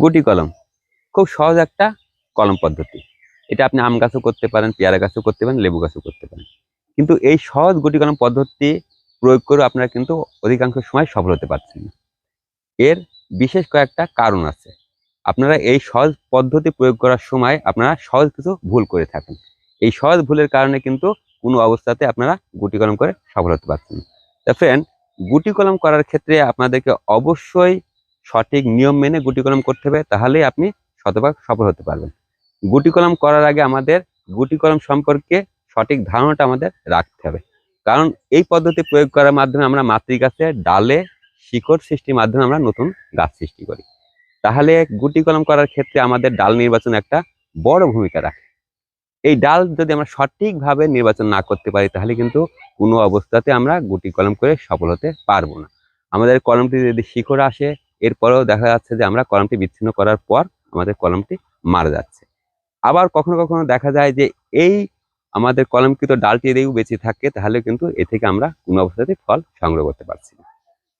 গুটি কলম। খুব সহজ একটা কলম পদ্ধতি। এটা আপনি আম গাছও করতে পারেন, পেয়ারা গাছও করতে পারেন, লেবু গাছও করতে পারেন। কিন্তু এই সহজ গুটি কলম পদ্ধতি প্রয়োগ করে আপনারা কিন্তু অধিকাংশ সময় সফল হতে পারছেন না। এর বিশেষ কয়েকটা কারণ আছে। আপনারা এই সহজ পদ্ধতি প্রয়োগ করার সময় আপনারা সহজ কিছু ভুল করে থাকেন। এই সহজ ভুলের কারণে কিন্তু কোনো অবস্থাতে আপনারা গুটি কলম করে সফল হতে পারছেন না। ফ্রেন্ড গুটি কলম করার ক্ষেত্রে আপনাদেরকে অবশ্যই সঠিক নিয়ম মেনে গুটি কলম করতে হবে, তাহলেই আপনি শতভাগ সফল হতে পারবেন। গুটি কলম করার আগে আমাদের গুটি কলম সম্পর্কে সঠিক ধারণাটা আমাদের রাখতে হবে। কারণ এই পদ্ধতি প্রয়োগ করার মাধ্যমে আমরা মাতৃগাছে ডালে শিকড় সৃষ্টির মাধ্যমে আমরা নতুন গাছ সৃষ্টি করি। তাহলে গুটি কলম করার ক্ষেত্রে আমাদের ডাল নির্বাচন একটা বড় ভূমিকা রাখে। এই ডাল যদি আমরা সঠিকভাবে নির্বাচন না করতে পারি, তাহলে কিন্তু কোনো অবস্থাতে আমরা গুটি কলম করে সফল হতে পারব না। আমাদের কলমটি যদি শিকড় আসে এরপরেও দেখা যাচ্ছে যে আমরা কলমটি বিচ্ছিন্ন করার পর আমাদের কলমটি মারা যাচ্ছে। আবার কখনো কখনো দেখা যায় যে এই আমাদের কলমকৃত ডালটি এদিকেও বেঁচে থাকে, তাহলে কিন্তু এ থেকে আমরা কোনো অবস্থাতে ফল সংগ্রহ করতে পারছি না।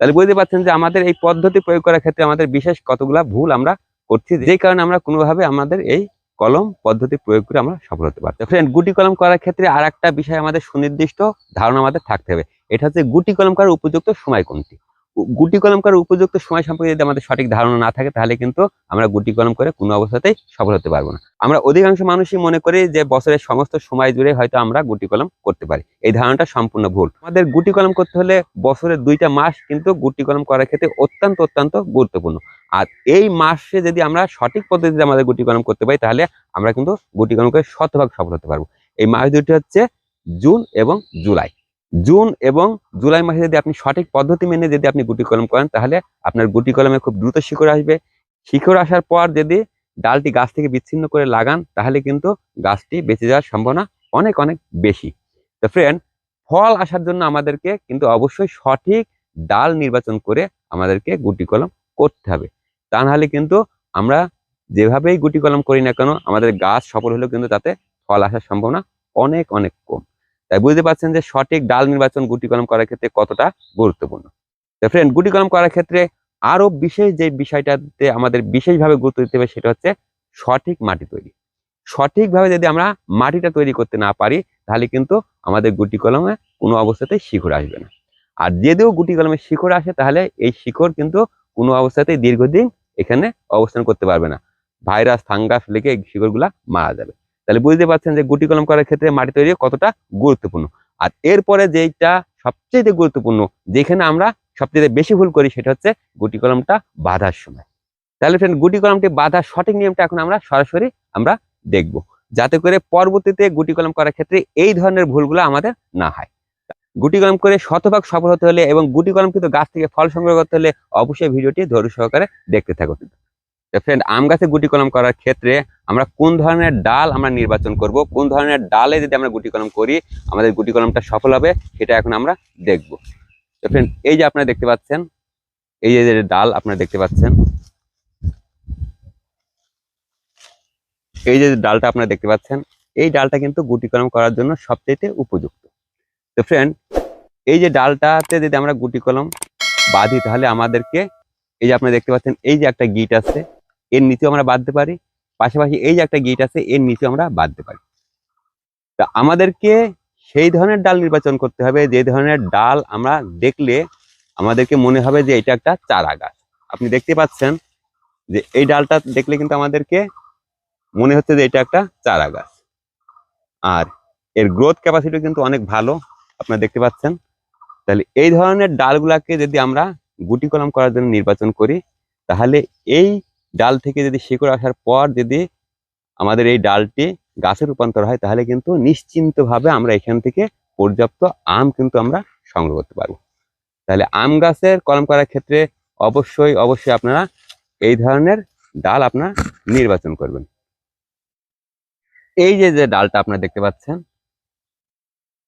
তাহলে বুঝতে পারছেন যে আমাদের এই পদ্ধতি প্রয়োগ করার ক্ষেত্রে আমাদের বিশেষ কতগুলা ভুল আমরা করছি যে কারণে আমরা কোনোভাবে আমাদের এই কলম পদ্ধতি প্রয়োগ করে আমরা সফল হতে পারছি ফ্রেন্ড গুটি কলম করার ক্ষেত্রে আর একটা বিষয় আমাদের সুনির্দিষ্ট ধারণা আমাদের থাকতে হবে। এটা হচ্ছে গুটি কলম করার উপযুক্ত সময় কোনটি? গুটি কলম করার উপযুক্ত সময় সম্পর্কে যদি আমাদের সঠিক ধারণা না থাকে, তাহলে কিন্তু আমরা গুটি কলম করে কোনো অবস্থাতেই সফল হতে পারব না। আমরা অধিকাংশ মানুষই মনে করি যে বছরের সমস্ত সময় জুড়ে হয়তো আমরা গুটি কলম করতে পারি। এই ধারণাটা সম্পূর্ণ ভুল। আমাদের গুটি কলম করতে হলে বছরের দুইটা মাস কিন্তু গুটি কলম করার ক্ষেত্রে অত্যন্ত অত্যন্ত গুরুত্বপূর্ণ। আর এই মাসে যদি আমরা সঠিক পদ্ধতিতে আমাদের গুটি কলম করতে পারি, তাহলে আমরা কিন্তু গুটি কলম করে শতভাগ সফল হতে পারব। এই মাস দুটি হচ্ছে জুন এবং জুলাই। জুন এবং জুলাই মাসে যদি আপনি সঠিক পদ্ধতি মেনে যদি আপনি গুটি কলম করেন, তাহলে আপনার গুটি কলমে খুব দ্রুত শিকড় আসবে। শিকড় আসার পর যদি ডালটি গাছ থেকে বিচ্ছিন্ন করে লাগান, তাহলে কিন্তু গাছটি বেঁচে যাওয়ার সম্ভাবনা অনেক অনেক বেশি। তো ফ্রেন্ড ফল আসার জন্য আমাদেরকে কিন্তু অবশ্যই সঠিক ডাল নির্বাচন করে আমাদেরকে গুটি কলম করতে হবে। তা নাহলে কিন্তু আমরা যেভাবেই গুটি কলম করি না কেন, আমাদের গাছ সফল হলেও কিন্তু তাতে ফল আসার সম্ভাবনা অনেক অনেক কম। তাই বুঝতে পারছেন যে সঠিক ডাল নির্বাচন গুটি কলম করার ক্ষেত্রে কতটা গুরুত্বপূর্ণ। তো ফ্রেন্ড গুটি কলম করার ক্ষেত্রে আরও বিশেষ যে বিষয়টাতে আমাদের বিশেষভাবে গুরুত্ব দিতে হবে সেটা হচ্ছে সঠিক মাটি তৈরি। সঠিকভাবে যদি আমরা মাটিটা তৈরি করতে না পারি, তাহলে কিন্তু আমাদের গুটি কলমে কোনো অবস্থাতেই শিকড় আসবে না। আর যদিও গুটি কলমে শিকড় আসে, তাহলে এই শিকড় কিন্তু কোনো অবস্থাতেই দীর্ঘদিন এখানে অবস্থান করতে পারবে না। ভাইরাস, ফাঙ্গাস লেগে শিকড়গুলা মারা যাবে। তাহলে বুঝতে পারছেন যে গুটি কলম করার ক্ষেত্রে মাটি তৈরি কতটা গুরুত্বপূর্ণ। আর এরপরে যেটা সবচেয়ে গুরুত্বপূর্ণ, যেখানে আমরা সবচেয়ে বেশি ভুল করি সেটা হচ্ছে গুটি কলমটা বাঁধার সময়। তাহলে ফ্রেন্ড গুটি কলমটি বাঁধার সঠিক নিয়মটা এখন আমরা সরাসরি আমরা দেখব। যাতে করে পরবর্তীতে গুটি কলম করার ক্ষেত্রে এই ধরনের ভুলগুলো আমাদের না হয়। গুটি কলম করে শতভাগ সফল হতে হলে এবং গুটি কলম কিন্তু গাছ থেকে ফল সংগ্রহ করতে হলে অবশ্যই ভিডিওটি ধৈর্য সহকারে দেখতে থাকুন। ফ্রেন্ড আম গাছে গুটি কলম করার ক্ষেত্রে আমরা কোন ধরনের ডাল আমরা নির্বাচন করব? কোন ধরনের ডালে যদি আমরা গুটি কলম করি, আমাদের গুটি কলমটা সফল হবে, সেটা এখন আমরা দেখব। তো ফ্রেন্ড এই যে আপনারা দেখতে পাচ্ছেন, এই যে যে ডাল আপনারা দেখতে পাচ্ছেন, এই যে ডালটা আপনারা দেখতে পাচ্ছেন, এই ডালটা কিন্তু গুটি কলম করার জন্য সবচেয়ে উপযুক্ত। তো ফ্রেন্ড এই যে ডালটাতে যদি আমরা গুটি কলম বাঁধি, তাহলে আমাদেরকে, এই যে আপনারা দেখতে পাচ্ছেন, এই যে একটা গিট আছে এর নিচেও আমরা বাঁধতে পারি। পাশাপাশি এই যে একটা গেট আছে, এর নিচেও আমরা বাঁধতে পারি। তা আমাদেরকে সেই ধরনের ডাল নির্বাচন করতে হবে, যে ধরনের ডাল আমরা দেখলে আমাদেরকে মনে হবে যে এটা একটা চারা গাছ। আপনি দেখতে পাচ্ছেন যে এই ডালটা দেখলে কিন্তু আমাদেরকে মনে হচ্ছে যে এটা একটা চারা গাছ। আর এর গ্রোথ ক্যাপাসিটি কিন্তু অনেক ভালো, আপনারা দেখতে পাচ্ছেন। তাহলে এই ধরনের ডালগুলাকে যদি আমরা গুটি কলম করার জন্য নির্বাচন করি, তাহলে এই ডাল থেকে যদি শিকড় আসার পর যদি আমাদের এই ডালটি গাছে রূপান্তর হয়, তাহলে কিন্তু নিশ্চিন্তভাবে আমরা এখান থেকে পর্যাপ্ত আম কিন্তু আমরা সংগ্রহ করতে পারব। তাহলে আম গাছের কলম করার ক্ষেত্রে অবশ্যই অবশ্যই আপনারা এই ধরনের ডাল আপনারা নির্বাচন করবেন। এই যে যে ডালটা আপনারা দেখতে পাচ্ছেন,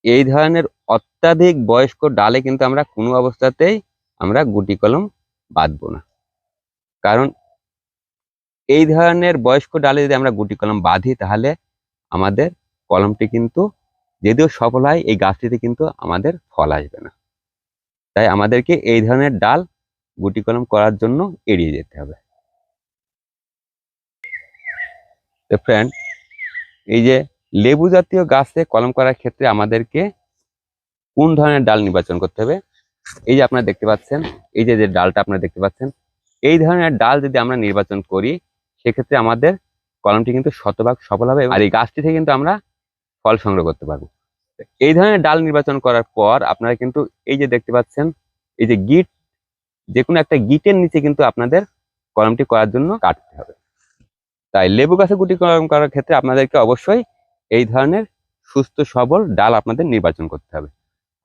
এই ধরনের অত্যাধিক বয়স্ক ডালে কিন্তু আমরা কোনো অবস্থাতেই আমরা গুটি কলম বাঁধবো না। কারণ এই ধরনের বয়স্ক ডালে যদি আমরা গুটি কলম বাঁধি, তাহলে আমাদের কলমটি কিন্তু যদিও সফল হয়, এই গাছটিতে কিন্তু আমাদের ফল আসবে না। তাই আমাদেরকে এই ধরনের ডাল গুটি কলম করার জন্য এড়িয়ে যেতে হবে। তো ফ্রেন্ড এই যে লেবু জাতীয় গাছে কলম করার ক্ষেত্রে আমাদেরকে কোন ধরনের ডাল নির্বাচন করতে হবে? এই যে আপনারা দেখতে পাচ্ছেন, এই যে যে ডালটা আপনারা দেখতে পাচ্ছেন, এই ধরনের ডাল যদি আমরা নির্বাচন করি সেক্ষেত্রে আমাদের কলমটি কিন্তু শতভাগ সফল হবে আর এই গাছটি থেকে কিন্তু আমরা ফল সংগ্রহ করতে পারব। এই ধরনের ডাল নির্বাচন করার পর আপনারা কিন্তু এই যে দেখতে পাচ্ছেন, এই যে গিট যে কোনো একটা গিটের নিচে কিন্তু আপনাদের কলমটি করার জন্য কাটতে হবে। তাই লেবু গাছে গুটি কলম করার ক্ষেত্রে আপনাদেরকে অবশ্যই এই ধরনের সুস্থ, সবল ডাল আপনাদের নির্বাচন করতে হবে।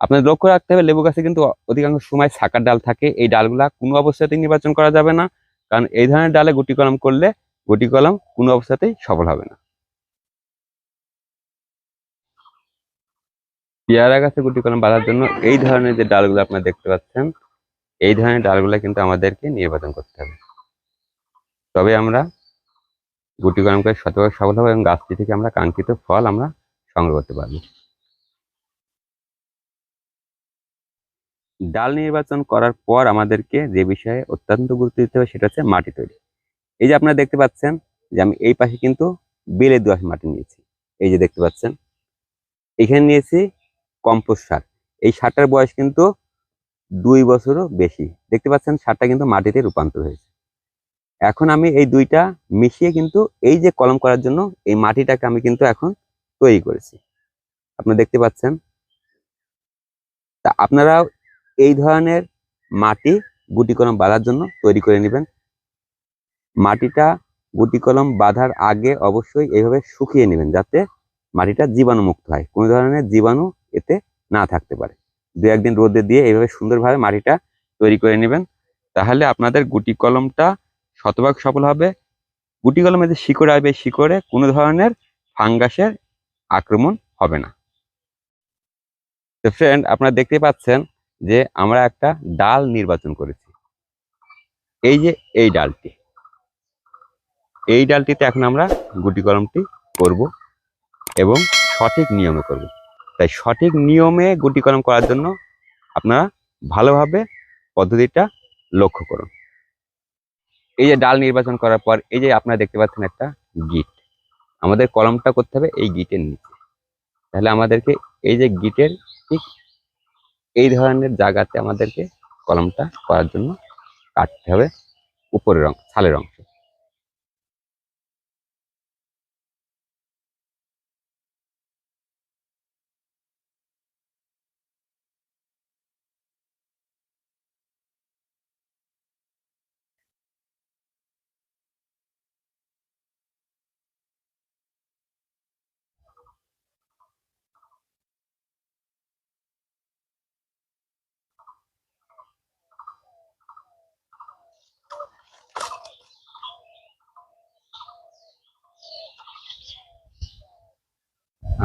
আপনাদের লক্ষ্য রাখতে হবে, লেবু গাছে কিন্তু অধিকাংশ সময় শাকার ডাল থাকে। এই ডালগুলা কোনো অবস্থাতেই নির্বাচন করা যাবে না। কারণ এই ধরনের ডালে গুটি কলম করলে গুটি কলম, কোনো অবস্থাতেই সফল হবে না। পেয়ারা গাছে গুটি কলম বাঁধার জন্য এই ধরনের যে ডালগুলো আপনারা দেখতে পাচ্ছেন, এই ধরনের ডালগুলো কিন্তু আমাদেরকে নির্বাচন করতে হবে। তবে আমরা গুটি কলম করে সফল হব এবং গাছটি থেকে আমরা কাঙ্ক্ষিত ফল আমরা সংগ্রহ করতে পারব। ডাল নির্বাচন করার পর আমাদেরকে যে বিষয়ে অত্যন্ত গুরুত্ব দিতে হবে সেটা হচ্ছে মাটি তৈরি। এই যে আপনারা দেখতে পাচ্ছেন যে আমি এই পাশে কিন্তু বেলে দোআঁশ মাটি নিয়েছি। এই যে দেখতে পাচ্ছেন, এখানে নিয়েছি কম্পোস্ট সার। এই সারটার বয়স কিন্তু দুই বছরও বেশি। দেখতে পাচ্ছেন, সারটা কিন্তু মাটিতে রূপান্তর হয়েছে। এখন আমি এই দুইটা মিশিয়ে কিন্তু এই যে কলম করার জন্য এই মাটিটাকে আমি কিন্তু এখন তৈরি করেছি। আপনারা দেখতে পাচ্ছেন, তা আপনারা এই ধরনের মাটি গুটি কলম বাঁধার জন্য তৈরি করে নেবেন। মাটিটা গুটি কলম বাঁধার আগে অবশ্যই এইভাবে শুকিয়ে নেবেন যাতে মাটিটা জীবাণুমুক্ত হয়। কোনো ধরনের জীবাণু এতে না থাকতে পারে। দু একদিন রোদে দিয়ে এইভাবে সুন্দরভাবে মাটিটা তৈরি করে নেবেন। তাহলে আপনাদের গুটি কলমটা শতভাগ সফল হবে। গুটি কলমে যে শিকড় আসবে শিকড়ে কোনো ধরনের ফাঙ্গাসের আক্রমণ হবে না। তো ফ্রেন্ড আপনারা দেখতে পাচ্ছেন যে আমরা একটা ডাল নির্বাচন করেছি। এই যে এই ডালটি। এই ডালটিতে এখন আমরা গুটি কলমটি করব এবং সঠিক নিয়মে করব। তাই সঠিক নিয়মে গুটি কলম করার জন্য আপনারা ভালোভাবে পদ্ধতিটা লক্ষ্য করুন। এই যে ডাল নির্বাচন করার পর এই যে আপনারা দেখতে পাচ্ছেন একটা গিট। আমাদের কলমটা করতে হবে এই গিটের নিচে। তাহলে আমাদেরকে এই যে গিটের ঠিক এই ধরনের জায়গাতে আমাদেরকে কলমটা করার জন্য কাটতে হবে উপরের রং ছালের অংশ।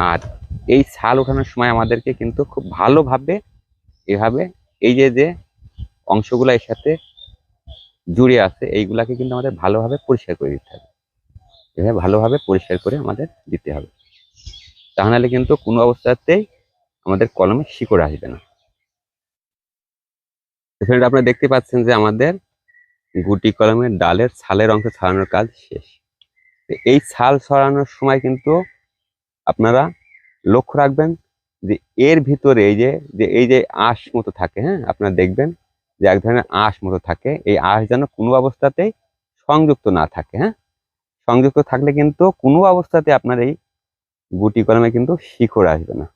আর এই ছাল ওঠানোর সময় আমাদেরকে কিন্তু খুব ভালোভাবে এভাবে এই যে যে অংশগুলো এর সাথে জুড়ে আছে, এইগুলাকে কিন্তু আমাদের ভালোভাবে পরিষ্কার করে দিতে হবে। এভাবে ভালোভাবে পরিষ্কার করে আমাদের দিতে হবে। তাহলে কিন্তু কোনো অবস্থাতেই আমাদের কলমে শিকড় আসবে না। ফ্রেন্ড আপনারা দেখতে পাচ্ছেন যে আমাদের গুটি কলমের ডালের ছালের অংশ ছাড়ানোর কাজ শেষ। এই ছাল ছড়ানোর সময় কিন্তু আপনারা লক্ষ্য রাখবেন যে এর ভিতরে এই যে যে এই যে আঁশ মতো থাকে হ্যাঁ আপনারা দেখবেন যে এক ধরনের আঁশ মতো থাকে। এই আঁশ যেন কোনো অবস্থাতেই সংযুক্ত না থাকে হ্যাঁ? সংযুক্ত থাকলে কিন্তু কোনো অবস্থাতে আপনার এই গুটি কলমে কিন্তু শিকড় আসবে না।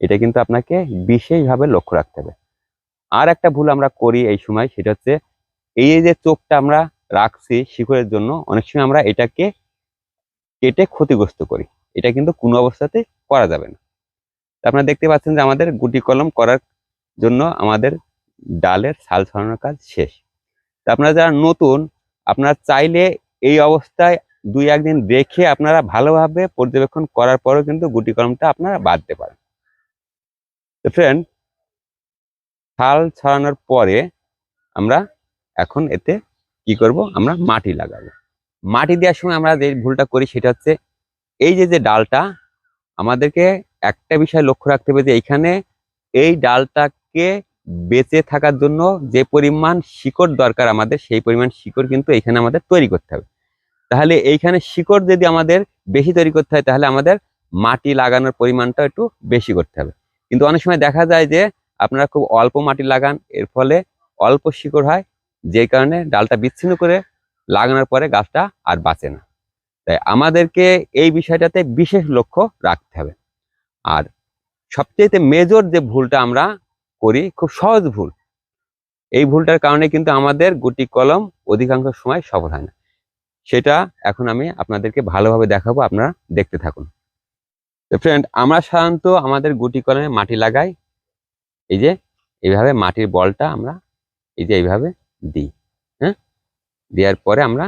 এটা কিন্তু আপনাকে বিশেষভাবে লক্ষ্য রাখতে হবে। আর একটা ভুল আমরা করি এই সময়, সেটা হচ্ছে এই যে চোখটা আমরা রাখছি শিকড়ের জন্য, অনেক সময় আমরা এটাকে কেটে ক্ষতিগ্রস্ত করি। এটা কিন্তু কোনো অবস্থাতে করা যাবে না। আপনারা দেখতে পাচ্ছেন যে আমাদের গুটি কলম করার জন্য আমাদের ডালের ছাল ছড়ানোর কাজ শেষ। তা আপনারা যারা নতুন, আপনারা চাইলে এই অবস্থায় দুই, একদিন দেখে আপনারা ভালোভাবে পর্যবেক্ষণ করার পরেও কিন্তু গুটি কলমটা আপনারা বাঁধতে পারেন। তো ফ্রেন্ড ছাল ছড়ানোর পরে আমরা এখন এতে কি করব? আমরা মাটি লাগাবো। মাটি দেওয়ার সময় আমরা যে ভুলটা করি সেটা হচ্ছে এই যে যে ডালটা, আমাদেরকে একটা বিষয় লক্ষ্য রাখতে হবে যে, এইখানে এই ডালটাকে বেঁচে থাকার জন্য যে পরিমাণ শিকড় দরকার আমাদের, সেই পরিমাণ শিকড় কিন্তু এখানে আমাদের তৈরি করতে হবে। তাহলে এইখানে শিকড় যদি আমাদের বেশি তৈরি করতে হয়, তাহলে আমাদের মাটি লাগানোর পরিমাণটা একটু বেশি করতে হবে। কিন্তু অনেক সময় দেখা যায় যে, আপনারা খুব অল্প মাটি লাগান, এর ফলে অল্প শিকড় হয় যে কারণে ডালটা বিচ্ছিন্ন করে লাগানোর পরে গাছটা আর বাঁচে না। তাই আমাদেরকে এই বিষয়টাতে বিশেষ লক্ষ্য রাখতে হবে। আর সবচেয়ে মেজর যে ভুলটা আমরা করি, খুব সহজ ভুল। এই ভুলটার কারণে কিন্তু আমাদের গুটি কলম অধিকাংশ সময় সফল হয় না। সেটা এখন আমি আপনাদেরকে ভালোভাবে দেখাবো, আপনারা দেখতে থাকুন। তো ফ্রেন্ড আমরা সাধারণত আমাদের গুটি কলমে মাটি লাগাই। এই যে, এইভাবে মাটির বলটা আমরা এই যে এইভাবে দিই হ্যাঁ? দেওয়ার পরে আমরা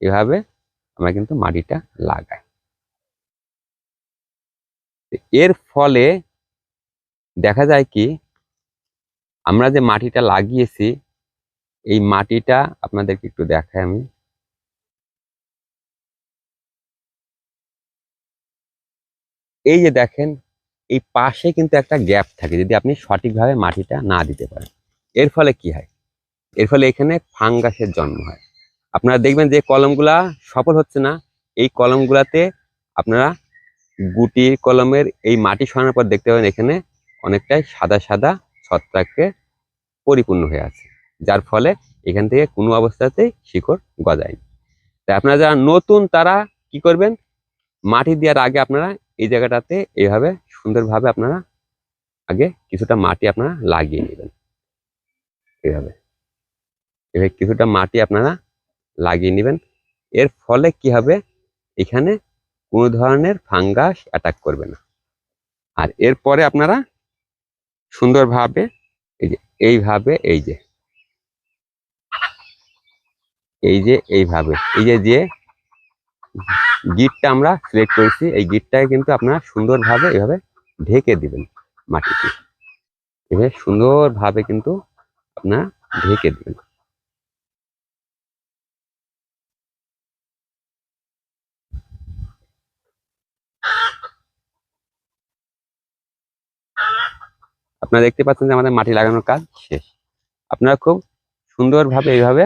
এভাবে আমরা কিন্তু মাটিটা লাগাই। এর ফলে দেখা যায় কি, আমরা যে মাটিটা লাগিয়েছি, এই মাটিটা আপনাদেরকে একটু দেখাই আমি। এই যে দেখেন, এই পাশে কিন্তু একটা গ্যাপ থাকে যদি আপনি সঠিকভাবে মাটিটা না দিতে পারেন। এর ফলে কি হয়? এর ফলে এখানে ফাঙ্গাসের জন্ম হয়। আপনারা দেখবেন যে কলমগুলা সফল হচ্ছে না। এই কলমগুলাতে আপনারা গুটি কলমের এই মাটি সরানোর পর দেখতে পাবেন এখানে অনেকটাই সাদা সাদা ছত্রাকে পরিপূর্ণ হয়ে আছে। যার ফলে এখান থেকে কোনো অবস্থাতেই শিকড় গজায়নি। তাই আপনারা যারা নতুন, তারা কি করবেন? মাটি দেওয়ার আগে আপনারা এই জায়গাটাতে এইভাবে সুন্দরভাবে আপনারা আগে কিছুটা মাটি আপনারা লাগিয়ে নেবেন। এইভাবে এভাবে কিছুটা মাটি আপনারা লাগিয়ে নেবেন। এর ফলে কি হবে? এখানে কোনো ধরনের ফাঙ্গাস অ্যাটাক করবে না। আর এরপরে আপনারা সুন্দরভাবে এই যে, এইভাবে, এই যে এই যে, এইভাবে, এই যে যে গিটটা আমরা সিলেক্ট করেছি, এই গিটটাকে কিন্তু আপনারা সুন্দরভাবে এভাবে ঢেকে দিবেন মাটিতে। এভাবে সুন্দরভাবে কিন্তু আপনারা ঢেকে দিবেন। আপনারা দেখতে পাচ্ছেন যে আমাদের মাটি লাগানোর কাজ শেষ। আপনারা খুব সুন্দরভাবে এইভাবে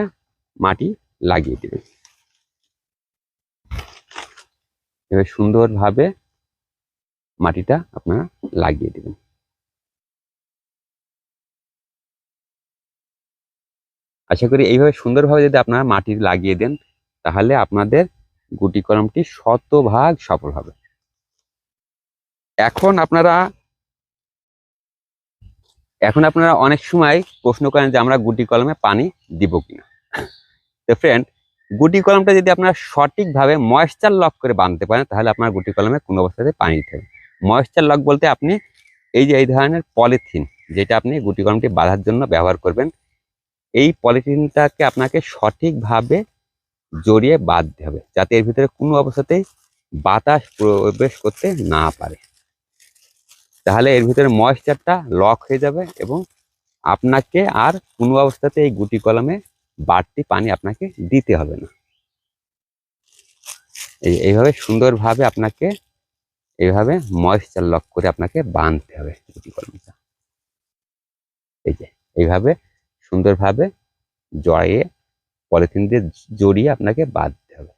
মাটি লাগিয়ে দেবেন। এভাবে সুন্দরভাবে মাটিটা আপনারা লাগিয়ে দেবেন। আশা করি এইভাবে সুন্দরভাবে যদি আপনারা মাটি লাগিয়ে দেন, তাহলে আপনাদের গুটি কলমটি শতভাগ সফল হবে। এখন আপনারা এখন আপনারা অনেক সময় প্রশ্ন করেন যে আমরা গুটি কলমে পানি দিব কিনা। তো ফ্রেন্ড গুটি কলমটা যদি আপনারা সঠিকভাবে ময়েশ্চার লক করে বাঁধতে পারেন, তাহলে আপনার গুটি কলমে কোনো অবস্থাতে পানি দিতে হবে ময়েশ্চার লক বলতে আপনি এই যে, এই ধরনের পলিথিন যেটা আপনি গুটি কলমটি বাঁধার জন্য ব্যবহার করবেন, এই পলিথিনটাকে আপনাকে সঠিকভাবে জড়িয়ে বাঁধতে হবে, যাতে এর ভিতরে কোনো অবস্থাতেই বাতাস প্রবেশ করতে না পারে। তাহলে এর ভিতরে ময়েশ্চারটা লক হয়ে যাবে এবং আপনাকে আর কোনো অবস্থাতে এই গুটি কলমে বাড়তি পানি আপনাকে দিতে হবে না। এই, এইভাবে সুন্দরভাবে আপনাকে এইভাবে ময়েশ্চার লক করে আপনাকে বাঁধতে হবে গুটি কলমটা। এই যে, এইভাবে সুন্দরভাবে জড়িয়ে পলিথিন দিয়ে জড়িয়ে আপনাকে বাঁধতে হবে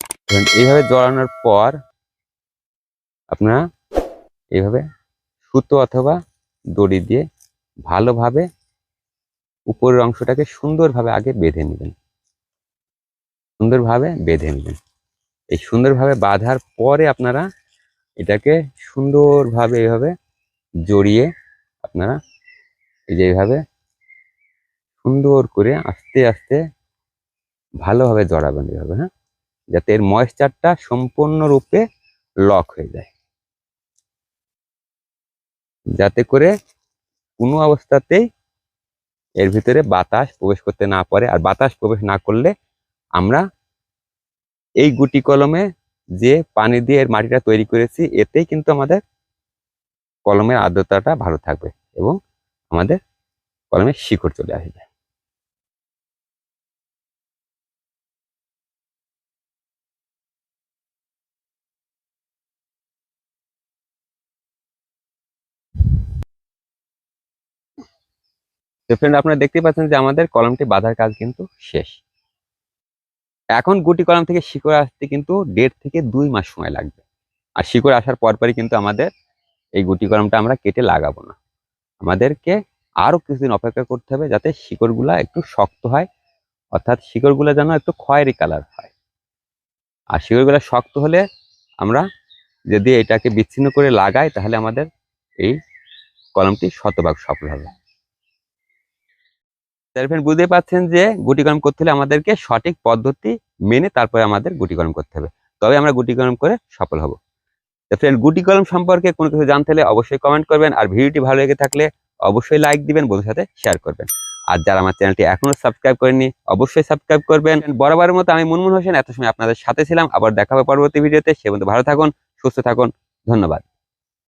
ধরুন এইভাবে জড়ানোর পর আপনারা এইভাবে সুতো অথবা দড়ি দিয়ে ভালোভাবে উপরের অংশটাকে সুন্দরভাবে আগে বেঁধে নেবেন। সুন্দরভাবে বেঁধে নেবেন। এই সুন্দরভাবে বাঁধার পরে আপনারা এটাকে সুন্দরভাবে এইভাবে জড়িয়ে আপনারা এই যে এইভাবে সুন্দর করে আস্তে আস্তে ভালোভাবে জড়াবেন এইভাবে হ্যাঁ? যাতে এর ময়েশ্চারটা সম্পূর্ণরূপে লক হয়ে যায়। যাতে করে কোনো অবস্থাতেই এর ভিতরে বাতাস প্রবেশ করতে না পারে। আর বাতাস প্রবেশ না করলে আমরা এই গুটি কলমে যে পানি দিয়ে এর মাটিটা তৈরি করেছি, এতেই কিন্তু আমাদের কলমের আর্দ্রতাটা ভালো থাকবে এবং আমাদের কলমের শিকড় চলে আসবে। তো ফ্রেন্ড আপনারা দেখতে পাচ্ছেন যে আমাদের কলমটি বাঁধার কাজ কিন্তু শেষ। এখন গুটি কলম থেকে শিকড় আসতে কিন্তু দেড় থেকে দুই মাস সময় লাগবে। আর শিকড় আসার পরপরই কিন্তু আমাদের এই গুটি কলমটা আমরা কেটে লাগাবো না। আমাদেরকে আরও কিছুদিন অপেক্ষা করতে হবে যাতে শিকড়গুলা একটু শক্ত হয়, অর্থাৎ শিকড়গুলো যেন একটু খয়েরি কালার হয়। আর শিকড়গুলো শক্ত হলে আমরা যদি এটাকে বিচ্ছিন্ন করে লাগাই, তাহলে আমাদের এই কলমটি শতভাগ সফল হবে। ফ্রেন্ড বুঝতে পারছেন যে গুটি কলম করতে হলে আমাদেরকে সঠিক পদ্ধতি মেনে তারপরে আমাদের গুটি কলম করতে হবে। তবে আমরা গুটি করে সফল হব। তো ফ্রেন্ড গুটি সম্পর্কে কোনো কিছু জানতে হলে অবশ্যই কমেন্ট করবেন আর ভিডিওটি ভালো লেগে থাকলে অবশ্যই লাইক দিবেন বন্ধুর সাথে শেয়ার করবেন। আর যারা আমার চ্যানেলটি এখনও সাবস্ক্রাইব করেনি অবশ্যই সাবস্ক্রাইব করবেন। বরাবরের মতো আমি মুনমুন হোসেন, এত সময় আপনাদের সাথে ছিলাম, আবার দেখা হবে পরবর্তী ভিডিওতে সে পর্যন্ত ভালো থাকুন, সুস্থ থাকুন, ধন্যবাদ।